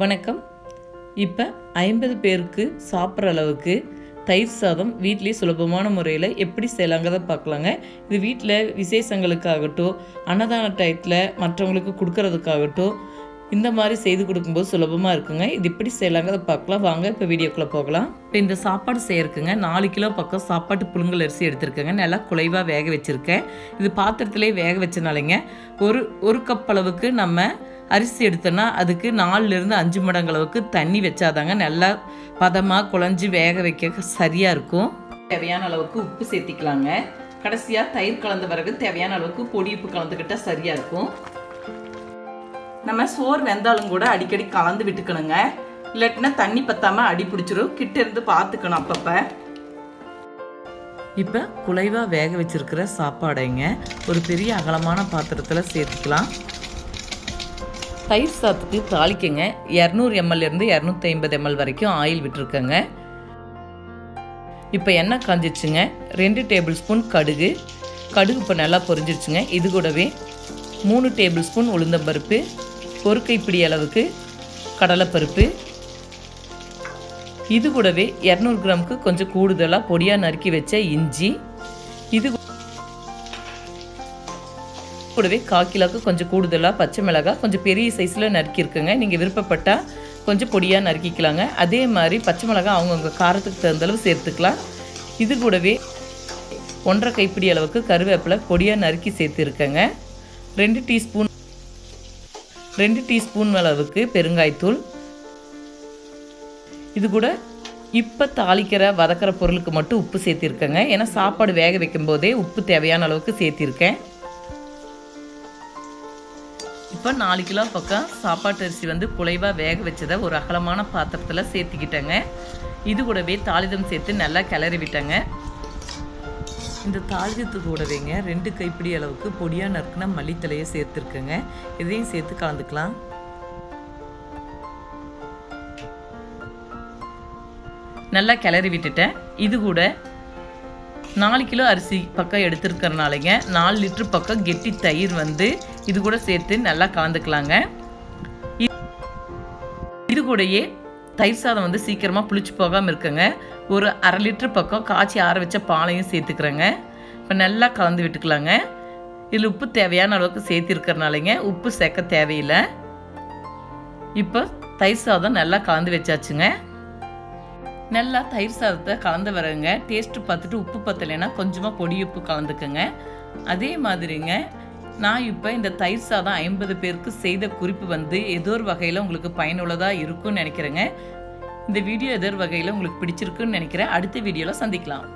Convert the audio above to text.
வணக்கம். இப்போ ஐம்பது பேருக்கு சாப்பிட்ற அளவுக்கு தயிர் சாதம் வீட்டிலேயே சுலபமான முறையில் எப்படி செய்யலாங்கிறத பார்க்கலாங்க. இது வீட்டில் விசேஷங்களுக்காகட்டும் அன்னதான டயத்தில் மற்றவங்களுக்கு கொடுக்கறதுக்காகட்டும் இந்த மாதிரி செய்து கொடுக்கும்போது சுலபமாக இருக்குங்க. இது எப்படி செய்யலாங்கிறத பார்க்கலாம். வாங்க இப்போ வீடியோக்குள்ளே போகலாம். இப்போ இந்த சாப்பாடு செய்யறதுக்குங்க நாலு கிலோ பக்கம் சாப்பாட்டு புழுங்கல் அரிசி எடுத்திருக்கேங்க. நல்லா குலைவாக வேக வச்சுருக்கேன். இது பாத்திரத்திலே வேக வச்சனாலேங்க ஒரு ஒரு கப் அளவுக்கு நம்ம அரிசி எடுத்தோன்னா அதுக்கு நாலுலேருந்து அஞ்சு மடங்கு அளவுக்கு தண்ணி வச்சாதாங்க நல்லா பதமாக குழஞ்சி வேக வைக்க சரியாக இருக்கும். தேவையான அளவுக்கு உப்பு சேர்த்திக்கலாங்க. கடைசியாக தயிர் கலந்த பிறகு தேவையான அளவுக்கு பொடி உப்பு கலந்துக்கிட்டால் சரியாக இருக்கும். நம்ம சோறு வெந்தாலும் கூட அடிக்கடி கலந்து விட்டுக்கணுங்க. இல்லாட்டினா தண்ணி பத்தாமல் அடி பிடிச்சிரும். கிட்ட இருந்து பார்த்துக்கணும் அப்பப்போ. இப்போ குலைவாக வேக வச்சிருக்கிற சாப்பாடைங்க ஒரு பெரிய அகலமான பாத்திரத்தில் சேர்த்துக்கலாம். தயிர் சாத்துக்கு தாளிக்கங்க. இரநூறு எம்எல்லேருந்து இரநூத்தி ஐம்பது எம்எல் வரைக்கும் ஆயில் விட்டுருக்கேங்க. இப்போ எண்ணெய் காஞ்சிச்சுங்க ரெண்டு டேபிள் ஸ்பூன் கடுகு. கடுகு இப்போ நல்லா பொரிஞ்சிருச்சுங்க. இது கூடவே மூணு டேபிள் ஸ்பூன் உளுந்தம்பருப்பு. ஒரு கைப்பிடி அளவுக்கு கடலைப்பருப்பு. இது கூடவே இரநூறு கிராமுக்கு கொஞ்சம் கூடுதலாக பொடியாக நறுக்கி வச்ச இஞ்சி. இது கூடவே காக்கிலாக்கு கொஞ்சம் கூடுதலாக பச்சை மிளகாய் கொஞ்சம் பெரிய சைஸில் நறுக்கியிருக்குங்க. நீங்கள் விருப்பப்பட்டால் கொஞ்சம் பொடியாக நறுக்கிக்கலாங்க. அதே மாதிரி பச்சை மிளகாய் அவங்கவுங்க காரத்துக்கு தகுந்தளவு சேர்த்துக்கலாம். இது கூடவே ஒன்றரை கைப்பிடி அளவுக்கு கருவேப்பிலை பொடியாக நறுக்கி சேர்த்துருக்கேங்க. ரெண்டு டீஸ்பூன் ரெண்டு டீஸ்பூன் அளவுக்கு பெருங்காய்த்தூள். இது கூட இப்போ தாளிக்கிற வதக்கிற பொருளுக்கு மட்டும் உப்பு சேர்த்திருக்கேங்க. ஏன்னா சாப்பாடு வேக வைக்கும் போதே உப்பு தேவையான அளவுக்கு சேர்த்திருக்கேன். இப்போ நாலு கிலோ பக்கம் சாப்பாட்டு அரிசி வந்து குலைவாக வேக வச்சதை ஒரு அகலமான பாத்திரத்தில் சேர்த்துக்கிட்டேங்க. இது கூடவே தாளிதம் சேர்த்து நல்லா கிளறி விட்டேங்க. இந்த தாளிதத்து கூடவேங்க ரெண்டு கைப்பிடி அளவுக்கு பொடியாக நறுக்குன மல்லித்தலையை சேர்த்துருக்கேங்க. இதையும் சேர்த்து கலந்துக்கலாம். நல்லா கிளறி விட்டுட்டேன். இது கூட நாலு கிலோ அரிசி பக்கம் எடுத்துருக்கறனாலங்க நாலு லிட்ரு பக்கம் கெட்டி தயிர் வந்து இது கூட சேர்த்து நல்லா கலந்துக்கலாங்க. இது கூடயே தயிர் சாதம் வந்து சீக்கிரமாக புளிச்சு போகாமல் இருக்குங்க. ஒரு அரை லிட்ரு பக்கம் காய்ச்சி ஆற வச்ச பாலையும் சேர்த்துக்கிறேங்க. இப்போ நல்லா கலந்து விட்டுக்கலாங்க. இதில் உப்பு தேவையான அளவுக்கு சேர்த்திருக்கறனாலங்க உப்பு சேர்க்க தேவையில்லை. இப்போ தயிர் சாதம் நல்லா கலந்து வச்சாச்சுங்க. நல்லா தயிர் சாதத்தை கலந்து வரங்க. டேஸ்ட்டு பார்த்துட்டு உப்பு பத்தலைன்னா கொஞ்சமாக பொடி உப்பு கலந்துக்கங்க. அதே மாதிரிங்க நான் இப்போ இந்த தயிர் சாதம் ஐம்பது பேருக்கு செய்த குறிப்பு வந்து ஏதோ ஒரு வகையில் உங்களுக்கு பயனுள்ளதாக இருக்கும்னு நினைக்கிறேங்க. இந்த வீடியோ எதோ ஒரு வகையில் உங்களுக்கு பிடிச்சிருக்குன்னு நினைக்கிறேன். அடுத்த வீடியோவில் சந்திக்கலாம்.